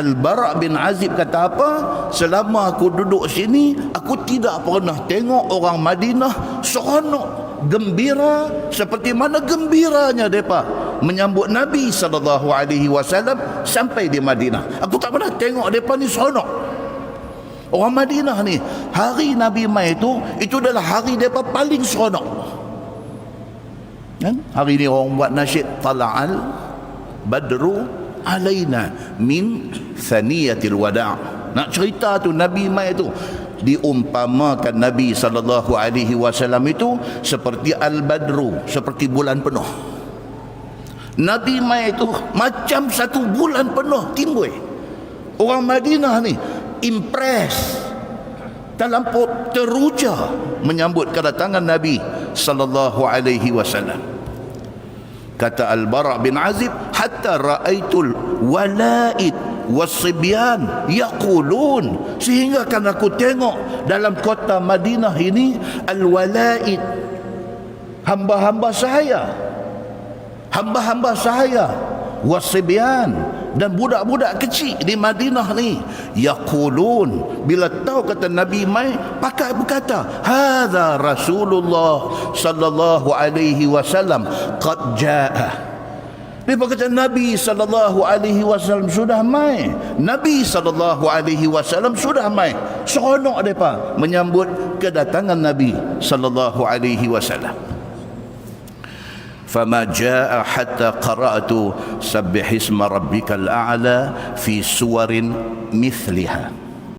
Al-Bara' bin Azib kata apa? Selama aku duduk sini, aku tidak pernah tengok orang Madinah seronok, gembira seperti mana gembiranya mereka menyambut Nabi sallallahu alaihi wasallam sampai di Madinah. Aku tak pernah tengok mereka ni seronok. Orang Madinah ni, hari Nabi mai itu, itu adalah hari mereka paling seronok. Kan? Hari ni orang buat nasyid tala'al badru alaina min thaniyatil wada' nak cerita tu Nabi mai tu. Diumpamakan Nabi sallallahu alaihi wasallam itu seperti al-badru seperti bulan penuh. Nabi mai itu macam satu bulan penuh timbul. Orang Madinah ni impress dalam teruja menyambut kedatangan Nabi sallallahu alaihi wasallam kata Al-Bara' bin Azib hatta ra'aitul walaid wasibyan yaqulun. Sehingga kan aku tengok dalam kota Madinah ini al-walaid hamba-hamba saya hamba-hamba saya wasibyan dan budak-budak kecil di Madinah ni yaqulun bila tahu kata Nabi mai pakai berkata hadza Rasulullah sallallahu alaihi wasallam qad jaa dia berkata Nabi sallallahu alaihi wasallam sudah mai. Nabi sallallahu alaihi wasallam sudah mai. Seronok depa menyambut kedatangan Nabi sallallahu alaihi wasallam فما جاء حتى قرأت سبح اسم ربك الأعلى في سور مثلها.